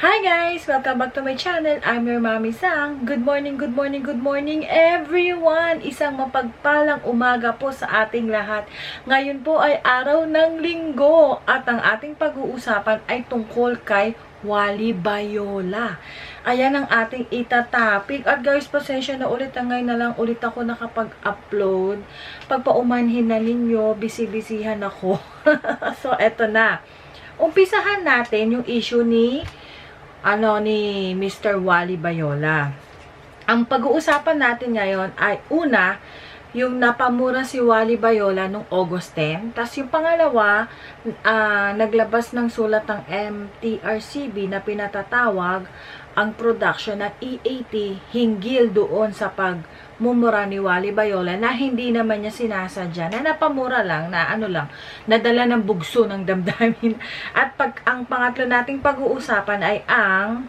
Hi guys! Welcome back to my channel. I'm your Mami Sang. Good morning, good morning, good morning everyone! Isang mapagpalang umaga po sa ating lahat. Ngayon po ay araw ng linggo at ang ating pag-uusapan ay tungkol kay Wally Bayola. Ayan ang ating itatapik. At guys, pasensya na ulit. Ngayon na lang ulit ako nakapag-upload. Pagpaumanhin na ninyo, busy-busyhan ako. so, eto na. Umpisahan natin yung issue ni ano ni Mr. Wally Bayola. Ang pag-uusapan natin ngayon ay una, yung napamura si Wally Bayola nung August 10. Tapos yung pangalawa, ah, naglabas ng sulat ng MTRCB na pinatatawag ang production ng EAT hinggil doon sa pagmumura ni Wally Bayola na hindi naman niya sinasadya, na napamura lang, na ano lang, nadala ng bugso ng damdamin. At pag ang pangatlo nating pag-uusapan ay ang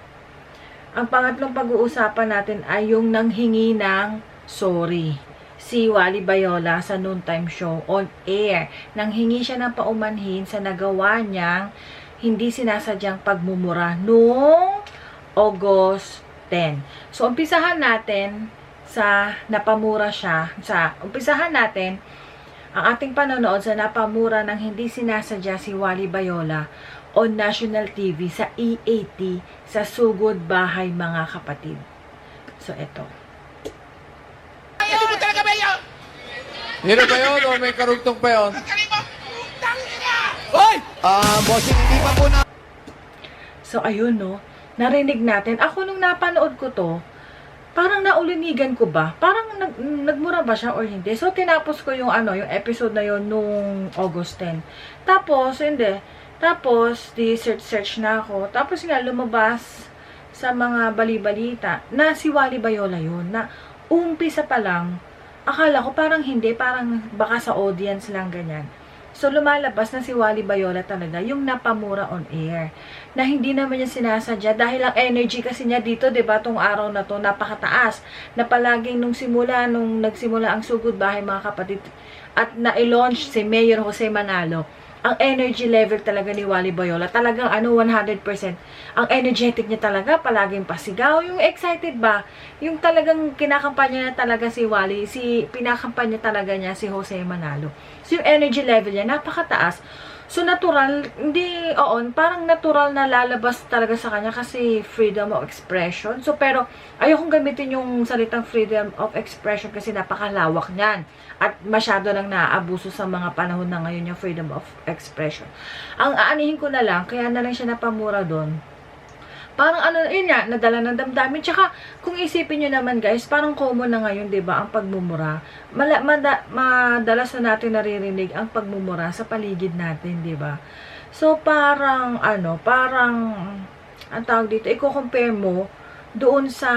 ang pangatlong pag-uusapan natin ay yung nanghingi ng sorry si Wally Bayola sa noontime show on air. Nanghingi siya ng paumanhin sa nagawa niyang hindi sinasadyang pagmumura noong August 10. So, umpisahan natin sa napamura siya. Sa, umpisahan natin ang ating panonood sa napamura ng hindi sinasadya si Wally Bayola on national TV sa EAT sa Sugod Bahay Mga Kapatid. So, eto. Hindi mo talaga ba yun? Hero ba yun o may karugtong pa yun? Hoy! Ah, bossing, hindi pa po na... So, ayun, no. Narinig natin. Ako, nung napanood ko to, parang naulinigan ko ba? Parang nag, nagmura ba siya or hindi? So, tinapos ko yung, ano, yung episode na yon nung August 10. Tapos, hindi. Tapos, di search-search na ako. Tapos nga, lumabas sa mga balibalita na si Wally Bayola yun. Na umpisa pa lang, akala ko parang hindi, parang baka sa audience lang ganyan. So, lumalabas na si Wally Bayola talaga, yung napamura on air. Na hindi naman niya sinasadya dahil ang energy kasi niya dito, 'di ba, tong araw na to napakataas. Na palaging nung simula, nung nagsimula ang Sugod Bahay mga kapatid, at na-launch si Mayor Jose Manalo, ang energy level talaga ni Wally Bayola, talagang ano, 100%. Ang energetic niya talaga, palaging pasigaw. Yung excited ba? Yung talagang kinakampanya na talaga si Wally, si pinakampanya talaga niya si Jose Manalo. So, yung energy level niya, napakataas. So, natural, hindi, oo, parang natural na lalabas talaga sa kanya kasi freedom of expression. So, pero, ayokong gamitin yung salitang freedom of expression kasi napakalawak niyan. At masyado nang naaabuso sa mga panahon na ngayon yung freedom of expression. Ang aanihin ko na lang, kaya na lang siya napamura doon, parang ano, yun nga, nadala ng damdamin. Tsaka, kung isipin nyo naman guys, parang common na ngayon, ba ang pagmumura. Mala, mada, madalas na natin naririnig ang pagmumura sa paligid natin, ba So, parang, ano, parang, ang tawag dito, i-compare mo doon sa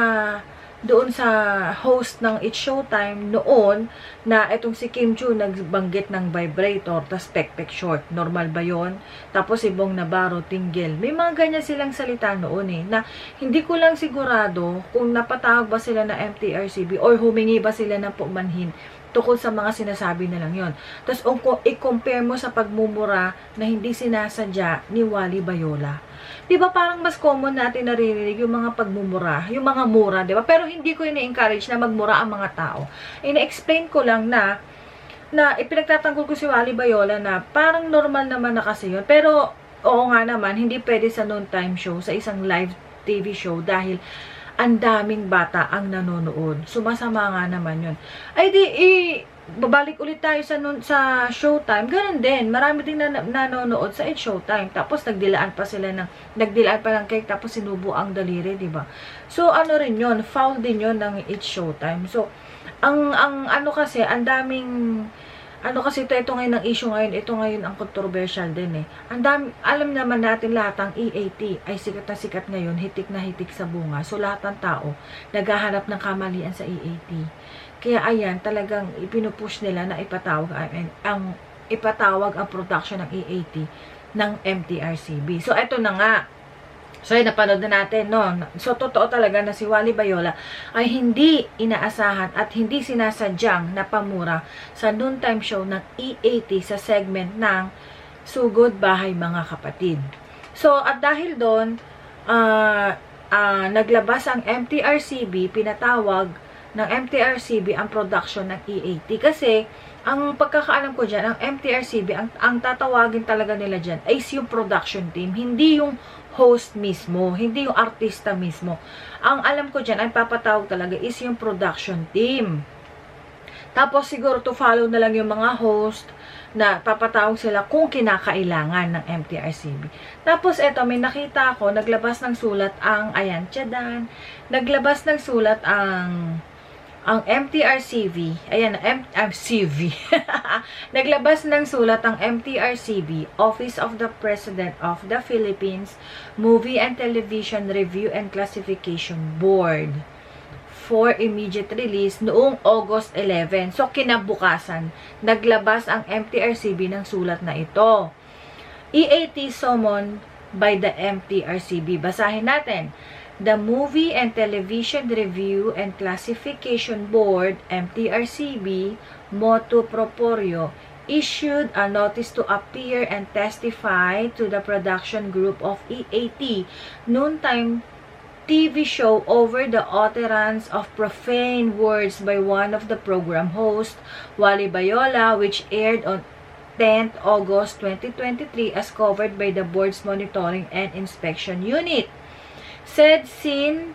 doon sa host ng It's Showtime noon na itong si Kim Chu nagbanggit ng vibrator tas pekpek short. Normal ba yon? Tapos si Bong Navarro tinggil. May mga ganyan silang salita noon eh na hindi ko lang sigurado kung napatawag ba sila na MTRCB or humingi ba sila ng pumanhin tukol sa mga sinasabi na lang yon. Tapos i-compare mo sa pagmumura na hindi sinasadya ni Wally Bayola. 'Di ba parang mas common natin naririnig yung mga pagmumura, yung mga mura, 'di ba? Pero hindi ko ini-encourage na magmura ang mga tao. Ina-explain ko lang na na ipinagtatanggol ko si Wally Bayola na parang normal naman na kasi yun. Pero oo nga naman, hindi pwede sa noontime show, sa isang live TV show dahil ang daming bata ang nanonood. Sumasama nga naman yun. Ay di, i, babalik ulit tayo sa, nun, sa Showtime. Ganun din. Marami din na, nanonood sa It's Showtime. Tapos nagdilaan pa sila ng, nagdilaan pa ng cake tapos sinubo ang daliri, di ba? So, ano rin yun, foul din yun ng It's Showtime. So, ang, ang ano kasi, ang daming, ano kasi ito, ito ngayon ang issue ngayon, ito ngayon ang controversial din eh. Ang dami, alam naman natin lahat ang EAT ay sikat na sikat ngayon, hitik na hitik sa bunga. So lahat ng tao naghahanap ng kamalian sa EAT. Kaya ayan, talagang ipinupush nila na ipatawag mean, ang ipatawag ang production ng EAT ng MTRCB. So ito na nga, So, yun, napanood na natin, no? So, totoo talaga na si Wally Bayola ay hindi inaasahan at hindi sinasadyang napamura sa noontime show ng EAT sa segment ng Sugod Bahay Mga Kapatid. So, at dahil doon, ah, ah, naglabas ang MTRCB, pinatawag ng MTRCB ang production ng EAT. Kasi, ang pagkakaalam ko dyan, ang MTRCB, ang, ang tatawagin talaga nila dyan, ay yung production team, hindi yung host mismo, hindi yung artista mismo. Ang alam ko dyan, ang papatawag talaga is yung production team. Tapos siguro to follow na lang yung mga host na papatawag sila kung kinakailangan ng MTRCB. Tapos eto, may nakita ako, naglabas ng sulat ang, ayan, Tiyadan, naglabas ng sulat ang ang MTRCV, ayan, MTRCV, naglabas ng sulat ang MTRCB, Office of the President of the Philippines, Movie and Television Review and Classification Board for immediate release noong August 11. So, kinabukasan, naglabas ang MTRCB ng sulat na ito. EAT summoned by the MTRCB. Basahin natin. The Movie and Television Review and Classification Board, MTRCB, Motu Proporio, issued a notice to appear and testify to the production group of EAT, noontime TV show over the utterance of profane words by one of the program hosts, Wally Bayola, which aired on 10th August 2023 as covered by the board's monitoring and inspection unit. Said scene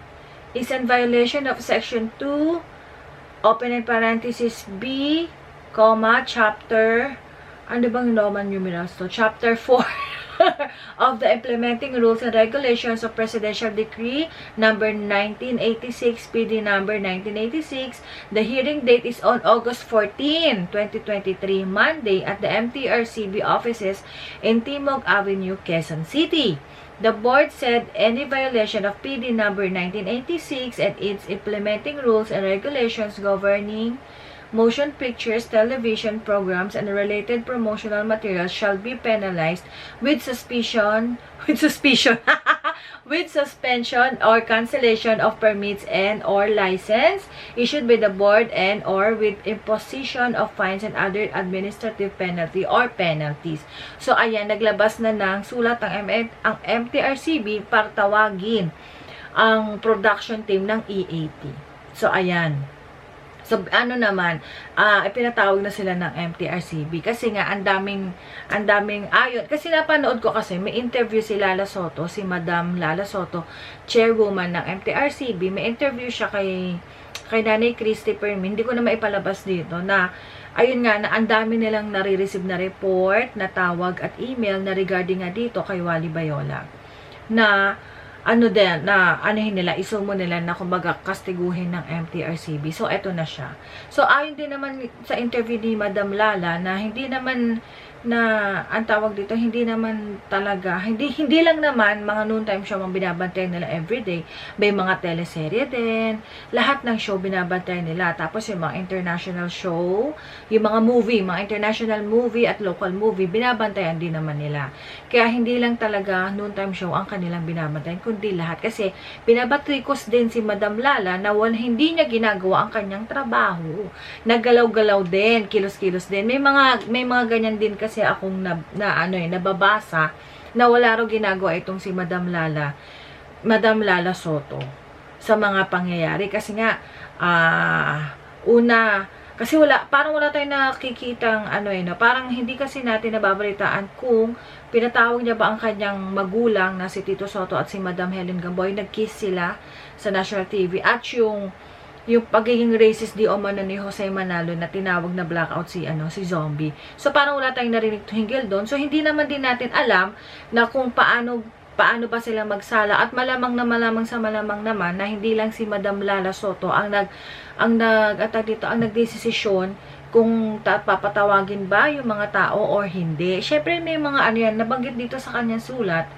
is in violation of Section 2, open and parenthesis B, comma, chapter, ano bang Roman numerals to? Chapter 4 of the implementing rules and regulations of Presidential Decree number 1986, PD number 1986. The hearing date is on August 14, 2023, Monday at the MTRCB offices in Timog Avenue, Quezon City. The board said any violation of PD number 1986 and its implementing rules and regulations governing motion pictures, television programs, and related promotional materials shall be penalized with suspicion, with suspicion, with suspension or cancellation of permits and or license issued by the board and or with imposition of fines and other administrative penalty or penalties. So, ayan, naglabas na ng sulat ang, M- ang MTRCB para tawagin ang production team ng EAT. So, ayan. So, ano naman, ah ipinatawag na sila ng MTRCB kasi nga ang daming ang daming ayun kasi napanood ko kasi may interview si Lala Soto, si Madam Lala Soto, chairwoman ng MTRCB. May interview siya kay kay Nanay Christy Permin. Hindi ko na maipalabas dito na ayun nga na ang dami nilang nare-receive na report, na tawag at email na regarding nga dito kay Wally Bayola na ano din, na anuhin nila, isumo nila na kumbaga kastiguhin ng MTRCB. So, eto na siya. So, ayon din naman sa interview ni Madam Lala na hindi naman na ang tawag dito hindi naman talaga hindi hindi lang naman mga noontime show ang binabantayan nila everyday. May mga teleserye din lahat ng show binabantayan nila. Tapos yung mga international show yung mga movie mga international movie at local movie binabantayan din naman nila. Kaya hindi lang talaga noontime show ang kanilang binabantayan kundi lahat. Kasi binabatrikos din si Madam Lala na wal, hindi niya ginagawa ang kanyang trabaho. Naggalaw-galaw din kilos-kilos din. May mga may mga ganyan din kasi akong na, na ano eh, nababasa na wala raw ginagawa itong si Madam Lala, Madam Lala Soto sa mga pangyayari. Kasi nga, ah, una, kasi wala, parang wala tayong nakikitang ano eh, no? parang hindi kasi natin nababalitaan kung pinatawag niya ba ang kanyang magulang na si Tito Soto at si Madam Helen Gamboy, nag-kiss sila sa national TV at yung yung pagiging racist di umano ni Jose Manalo na tinawag na blackout si ano si zombie. So parang wala tayong narinig hinggil doon. So hindi naman din natin alam na kung paano paano ba sila magsala at malamang na malamang sa malamang naman na hindi lang si Madam Lala Soto ang nag ang nag atag dito ang nagdesisyon kung ta- papatawagin ba yung mga tao or hindi. Syempre may mga ano yan nabanggit dito sa kanyang sulat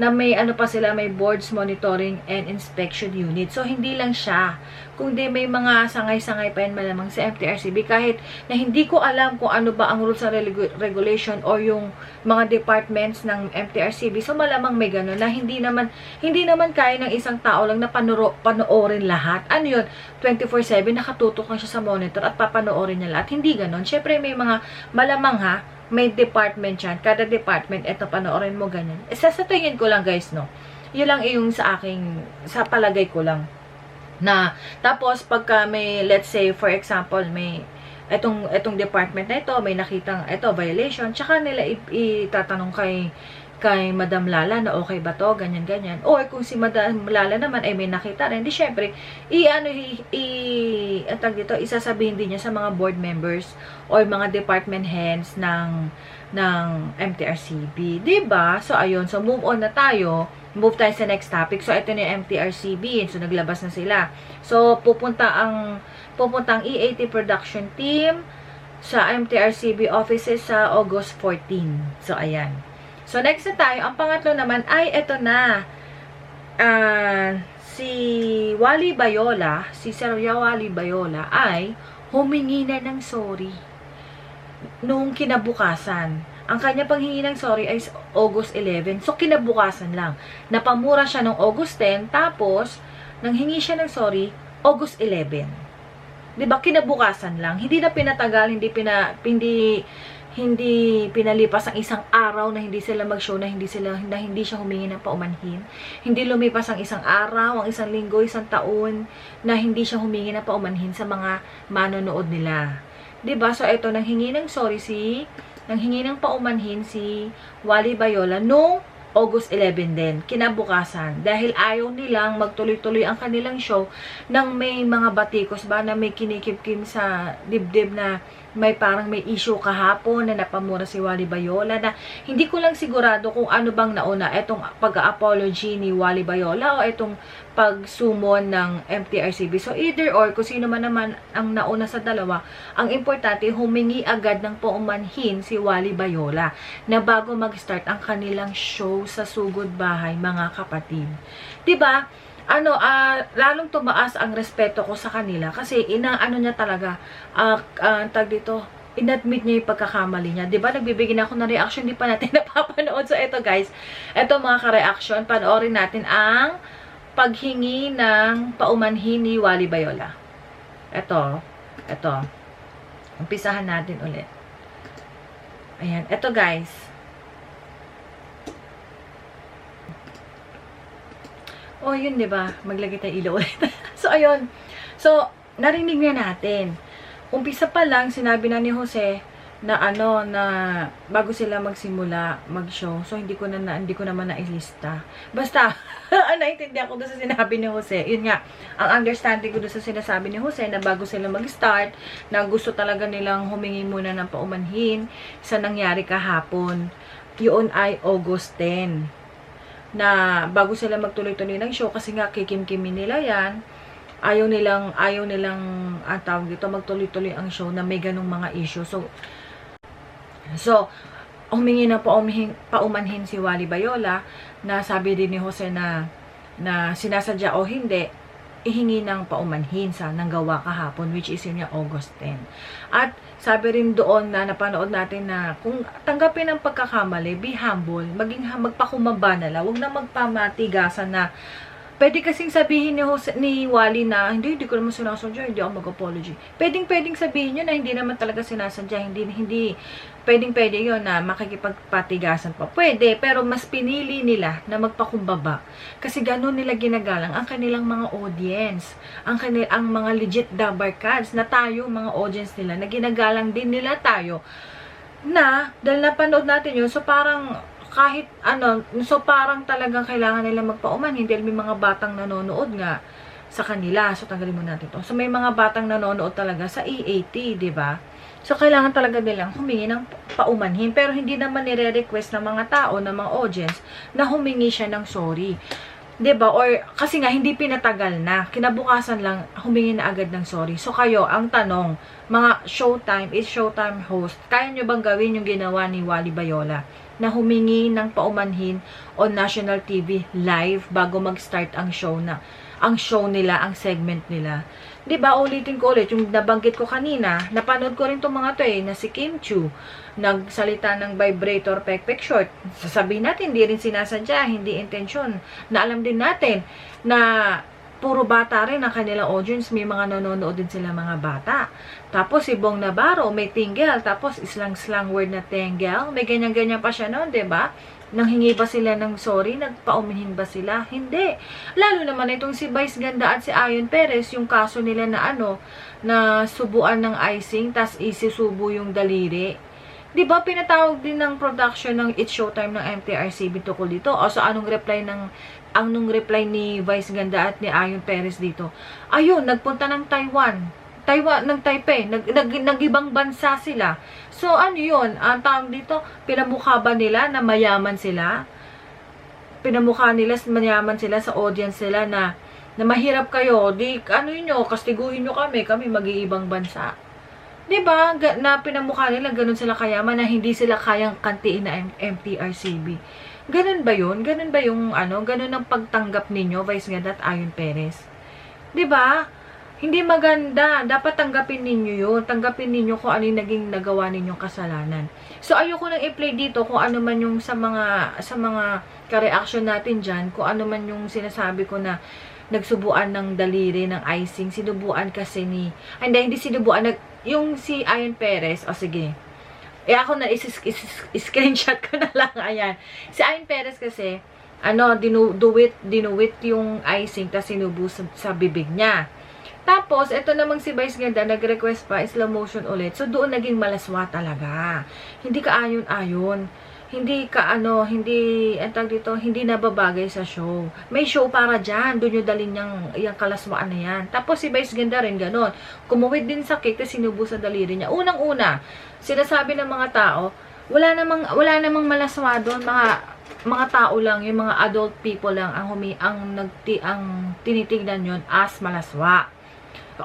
na may ano pa sila, may boards monitoring and inspection unit. So, hindi lang siya. Kundi may mga sangay-sangay pa yan malamang sa MTRCB. Kahit na hindi ko alam kung ano ba ang rules and regu- regulation or yung mga departments ng MTRCB. So, malamang may gano'n na hindi naman, hindi naman kaya ng isang tao lang na panuro, panoorin lahat. Ano yun? 24-7, nakatutok lang siya sa monitor at papanoorin niya lahat. Hindi gano'n. Siyempre, may mga malamang ha, may department yan. Kada department, eto panoorin mo ganyan. Isa sa tingin ko lang guys, no. Yun lang yung sa aking, sa palagay ko lang. Na, tapos pagka may, let's say, for example, may, etong, etong department na ito, may nakitang, eto, violation, tsaka nila itatanong kay, kay Madam Lala na okay ba to, ganyan, ganyan. Or kung si Madam Lala naman ay may nakita rin, di syempre, i-ano, i, i, ang tawag dito, isasabihin din niya sa mga board members or mga department heads ng ng MTRCB. ba? So, ayun. So, move on na tayo. Move tayo sa next topic. So, ito na yung MTRCB. So, naglabas na sila. So, pupunta ang pupunta ang E80 production team sa MTRCB offices sa August 14. So, ayan. So, next na tayo. Ang pangatlo naman ay ito na. Ah, si Wally Bayola, si Sir Wally Bayola ay humingi na ng sorry nung kinabukasan. Ang kanya panghingi ng sorry ay August 11. So, kinabukasan lang. Napamura siya nung August 10, tapos, nang hingi siya ng sorry, August 11. 'Di ba Kinabukasan lang. Hindi na pinatagal, hindi pina, hindi, hindi pinalipas ang isang araw na hindi sila mag-show, na hindi sila, na hindi siya humingi ng paumanhin. Hindi lumipas ang isang araw, ang isang linggo, isang taon, na hindi siya humingi ng paumanhin sa mga manonood nila. 'Di ba So, ito, nang hingi ng sorry si, nang hingi ng paumanhin si Wally Bayola nung August 11 din, kinabukasan. Dahil ayaw nilang magtuloy-tuloy ang kanilang show nang may mga batikos ba na may kinikip-kim sa dibdib na may parang may issue kahapon na napamura si Wally Bayola na hindi ko lang sigurado kung ano bang nauna, etong pag-apology ni Wally Bayola o etong pagsumon ng MTRCB. So either or, kung sino man naman ang nauna sa dalawa, ang importante humingi agad ng paumanhin si Wally Bayola na bago mag-start ang kanilang show sa Sugod Bahay, mga kapatid. 'Di ba? Ano, ah, lalong tumaas ang respeto ko sa kanila kasi inaano niya talaga, ah, ah, tag dito, inadmit niya yung pagkakamali niya. 'Di ba Nagbibigay na ako ng reaction, di pa natin napapanood. So, eto guys, eto mga ka-reaction, panoorin natin ang paghingi ng paumanhin ni Wally Bayola. Eto, eto. Umpisahan natin ulit. Ayan, eto guys. Oh, yun, di ba? Maglagay tayo ilaw ulit. so, ayun. So, narinig na natin. Umpisa pa lang, sinabi na ni Jose na ano, na bago sila magsimula, mag-show. So, hindi ko na, na hindi ko naman nailista. Basta, naintindihan ko doon sa sinabi ni Jose. Yun nga, ang understanding ko doon sa sinasabi ni Jose na bago sila mag-start, na gusto talaga nilang humingi muna ng paumanhin sa nangyari kahapon. Yun ay August 10 na bago sila magtuloy-tuloy ng show kasi nga kikimkimin nila yan ayaw nilang ayaw nilang ang tawag dito magtuloy-tuloy ang show na may ganong mga issue. So so humingi na paumanhin, paumanhin si Wally Bayola na sabi din ni Jose na na sinasadya o hindi ihingi ng paumanhin sa nanggawa kahapon which is yun yung August 10 at sabi rin doon na napanood natin na kung tanggapin ang pagkakamali, be humble, maging magpakumaba na lang, huwag na magpamatigasan na Pwede kasing sabihin ni, Jose, ni Wally na, hindi, hindi ko naman sinasadya, hindi ako mag-apology. Pwedeng, pwedeng sabihin yun na hindi naman talaga sinasadya, hindi, hindi, pwedeng, pwede yun na makikipagpatigasan pa. Pwede, pero mas pinili nila na magpakumbaba. Kasi ganun nila ginagalang ang kanilang mga audience, ang, kanil, ang mga legit dabarkads na tayo, mga audience nila, na ginagalang din nila tayo na, dahil napanood natin yun, so parang kahit ano, so parang talagang kailangan nila magpaumanhin dahil may mga batang nanonood nga sa kanila. So tanggalin mo natin to. So may mga batang nanonood talaga sa EAT, 'di ba? So kailangan talaga nilang humingi ng paumanhin pero hindi naman nire-request ng mga tao, ng mga audience na humingi siya ng sorry. 'di ba? Or kasi nga hindi pinatagal na. Kinabukasan lang humingi na agad ng sorry. So kayo, ang tanong, mga Showtime is Showtime host, kaya nyo bang gawin yung ginawa ni Wally Bayola? Na humingi ng paumanhin on national TV live bago mag-start ang show na ang show nila, ang segment nila. 'Di ba ulitin ko ulit yung nabanggit ko kanina, napanood ko rin tong mga to eh na si Kim Chu nagsalita ng vibrator pek-pek short. Sasabihin natin, hindi rin sinasadya, hindi intensyon. Na alam din natin na puro bata rin ang kanilang audience. May mga nanonood din sila mga bata. Tapos si Bong Navarro, may tinggel. Tapos islang-slang word na tinggel. May ganyan-ganyan pa siya noon, ba? Nanghingi ba sila ng sorry? Nagpauminhin ba sila? Hindi. Lalo naman itong si Vice Ganda at si Ayon Perez, yung kaso nila na ano, na subuan ng icing, tas isisubo yung daliri. Di ba pinatawag din ng production ng It's Showtime ng MTRCB tukol dito? O so anong reply ng anong reply ni Vice Ganda at ni Ayon Perez dito? Ayun, nagpunta ng Taiwan. Taiwan, ng Taipei, nag, nag, nag-ibang bansa sila. So, ano yun? Ang tawag dito, pinamukha ba nila na mayaman sila? Pinamukha nila, mayaman sila sa audience nila na, na mahirap kayo, di, ano yun kastiguhin nyo kami, kami mag-iibang bansa. Di ba? Na pinamukha nila, ganun sila kayaman na hindi sila kayang kantiin na MTRCB. Ganun ba yun? Ganun ba yung ano? Ganun ang pagtanggap ninyo, Vice Ganda at Ayon Perez? Di ba? Hindi maganda. Dapat tanggapin ninyo yun. Tanggapin ninyo kung ano yung naging nagawa ninyong kasalanan. So, ayoko nang i-play dito kung ano man yung sa mga, sa mga ka-reaction natin dyan, kung ano man yung sinasabi ko na nagsubuan ng daliri ng icing. Sinubuan kasi ni, hindi, hindi sinubuan. Nag, yung si Ayon Perez, o sige, eh ako na is, is, is, ko na lang, ayan. Si Ayon Perez kasi, ano, dinu, duwit, dinuwit yung icing, tapos sinubo sa, sa bibig niya. Tapos, ito namang si Vice Ganda, nag-request pa, slow motion ulit. So, doon naging malaswa talaga. Hindi ka ayon-ayon. Hindi ka, ano, hindi, ang tawag dito, hindi nababagay sa show. May show para dyan. Doon yung dalhin niyang, yung kalaswaan na yan. Tapos, si Vice Ganda rin, ganon. Kumuwid din sa cake, tapos sinubo sa daliri niya. Unang-una, sinasabi ng mga tao, wala namang, wala namang malaswa doon, mga, mga tao lang, yung mga adult people lang ang humi ang nagti ang tinitignan yon as malaswa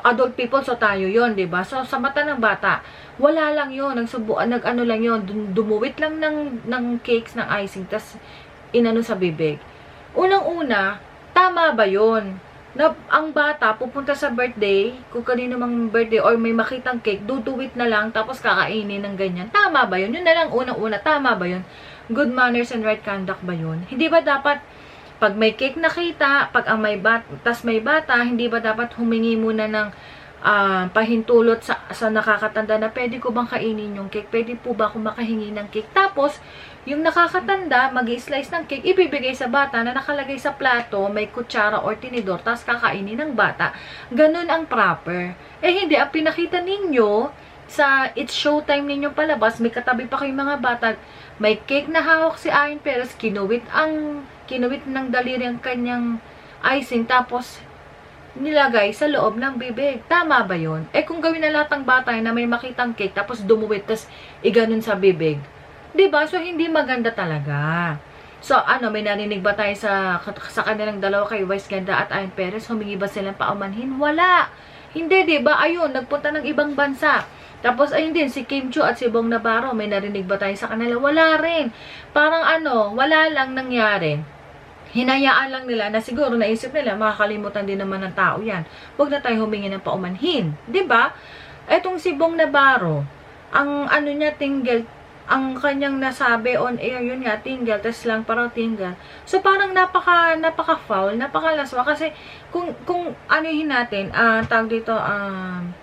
adult people, so tayo yon di ba? So, sa mata ng bata, wala lang yon nagsubuan, nag-ano lang yon dumuwit lang ng, ng cakes, ng icing, tas inano sa bibig. Unang-una, tama ba yon na ang bata pupunta sa birthday, kung kanino mang birthday or may makitang cake, duduwit na lang tapos kakainin ng ganyan. Tama ba yun? Yun na lang unang-una, tama ba yun? Good manners and right conduct ba yun? Hindi ba dapat pag may cake nakita, pag ang may bat, tas may bata, hindi ba dapat humingi muna ng ah, pahintulot sa, sa nakakatanda na pwede ko bang kainin yung cake? Pwede po ba ako makahingi ng cake? Tapos, yung nakakatanda, mag slice ng cake, ibibigay sa bata na nakalagay sa plato, may kutsara or tinidor, tapos kakainin ng bata. Ganun ang proper. Eh hindi, ang pinakita ninyo, sa It's Showtime ninyo palabas, may katabi pa kayong mga bata, may cake na hawak si Ayon Perez, kinuwit ang, kinuwit ng daliri ang kanyang icing, tapos nilagay sa loob ng bibig. Tama ba yon? Eh kung gawin na lahat ng bata na may makitang cake, tapos dumuwit, tapos iganon sa bibig, ba? So, hindi maganda talaga. So, ano, may narinig ba tayo sa, sa kanilang dalawa kay Vice Ganda at Ayon Perez? Humingi ba silang paumanhin? Wala. Hindi, 'di ba? Ayun, nagpunta ng ibang bansa. Tapos, ayun din, si Kim Chu at si Bong Navarro, may narinig ba tayo sa kanila? Wala rin. Parang ano, wala lang nangyari. Hinayaan lang nila na siguro naisip nila, makakalimutan din naman ng tao yan. Huwag na tayo humingi ng paumanhin. ba? Etong si Bong Navarro, ang ano niya, tinggel, ang kanyang nasabi on air, yun nga, tingle, test lang, parang tingle. So, parang napaka, napaka foul, napaka laswa. Kasi, kung, kung anuhin natin, ah, tawag dito, um,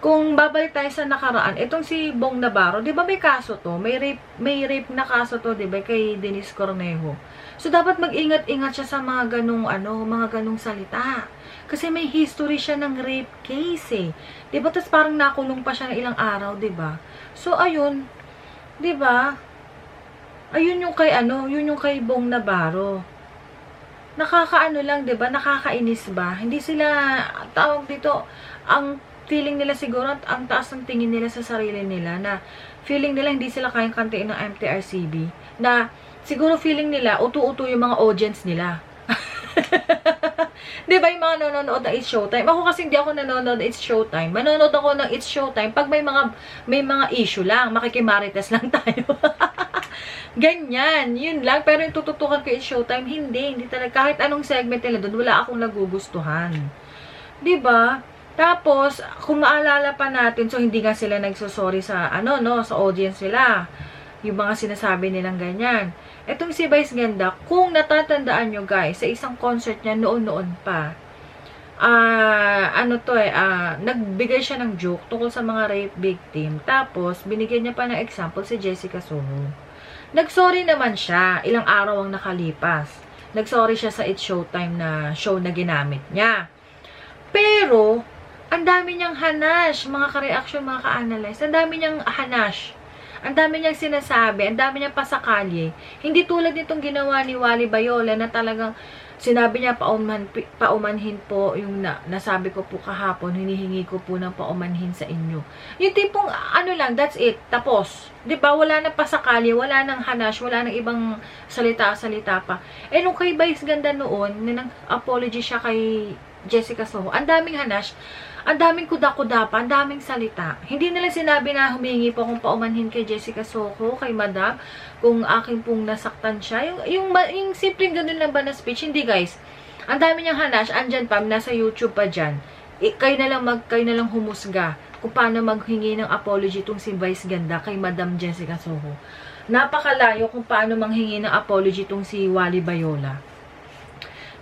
kung babalik tayo sa nakaraan, itong si Bong Navarro, di ba may kaso to? May rape, may rape na kaso to, di ba, kay Denise Cornejo. So, dapat mag-ingat-ingat siya sa mga ganong, ano, mga ganong salita. Kasi may history siya ng rape case, eh. Di ba, tapos parang nakulong pa siya ng ilang araw, di ba? So, ayun, 'Di ba? Ayun yung kay ano, yun yung kay Bong Navarro. Nakakaano lang, 'di ba? Nakakainis ba? Hindi sila tawag dito ang feeling nila siguro ang taas ng tingin nila sa sarili nila na feeling nila hindi sila kayang kantiin ng MTRCB na siguro feeling nila utu-utu yung mga audience nila. 'Di ba yung mga nanonood ng It's Showtime? Ako kasi hindi ako nanonood It's Showtime. Manonood ako ng It's Showtime pag may mga may mga issue lang, makikimarites lang tayo. Ganyan, yun lang. Pero yung tututukan ko It's Showtime, hindi. Hindi talaga. Kahit anong segment nila doon, wala akong nagugustuhan. 'Di ba? Tapos, kung maalala pa natin, so hindi nga sila nagsosorry sa, ano, no, sa audience nila. Yung mga sinasabi nilang ganyan. Etong si Vice Ganda, kung natatandaan nyo guys, sa isang concert niya noon-noon pa, ah ano to eh, ah nagbigay siya ng joke tungkol sa mga rape victim. Tapos, binigyan niya pa ng example si Jessica Soho. Nagsorry naman siya. Ilang araw ang nakalipas. Nagsorry siya sa It's Showtime na show na ginamit niya. Pero, ang dami niyang hanash, mga ka-reaction, mga ka-analyze. Ang dami niyang hanash. Ang dami niyang sinasabi, ang dami niyang pasakalye. Hindi tulad nitong ginawa ni Wally Bayola na talagang sinabi niya pauman, paumanhin po yung na, nasabi ko po kahapon, hinihingi ko po ng paumanhin sa inyo. Yung tipong ano lang, that's it, tapos. ba Wala na pasakali, wala nang hanash, wala nang ibang salita-salita pa. Eh nung kay Vice Ganda noon, na nag-apology siya kay Jessica Soho, ang daming hanash, ang daming kuda-kuda pa, ang daming salita. Hindi nila sinabi na humingi po akong paumanhin kay Jessica Soho, kay Madam, kung akin pong nasaktan siya. Yung, yung, yung simpleng ganun lang ba na speech, hindi guys. Ang dami niyang hanash, andyan pa, nasa YouTube pa dyan. I, kayo na lang mag, kayo na lang humusga kung paano maghingi ng apology tong si Vice Ganda kay Madam Jessica Soho. Napakalayo kung paano manghingi ng apology tong si Wally Bayola.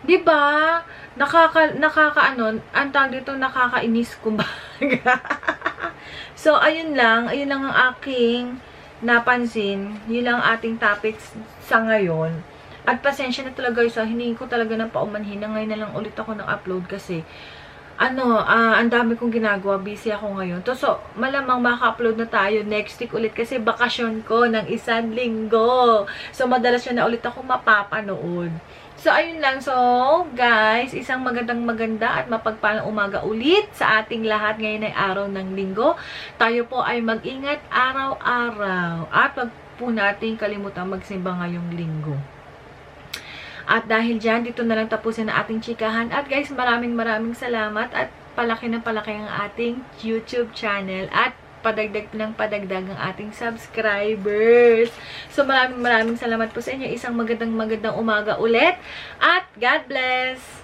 'Di ba? Nakaka nakakaano, ang tawag dito nakakainis kumbaga. so ayun lang, ayun lang ang aking napansin. Yun lang ang ating topics sa ngayon. At pasensya na talaga guys, ah, hiningi ko talaga ng paumanhin na ngayon na lang ulit ako ng upload kasi ano, ah, ang dami kong ginagawa, busy ako ngayon. To, so, malamang maka-upload na tayo next week ulit kasi bakasyon ko ng isang linggo. So, madalas yun na ulit ako mapapanood. So, ayun lang. So, guys, isang magandang maganda at mapagpalang umaga ulit sa ating lahat ngayon ay araw ng linggo. Tayo po ay mag-ingat araw-araw at wag po natin kalimutan magsimba ngayong linggo. At dahil dyan, dito na lang tapusin ang ating chikahan. At guys, maraming maraming salamat at palaki ng palaki ang ating YouTube channel at padagdag ng padagdag ang ating subscribers. So maraming maraming salamat po sa inyo. Isang magandang magandang umaga ulit. At God bless!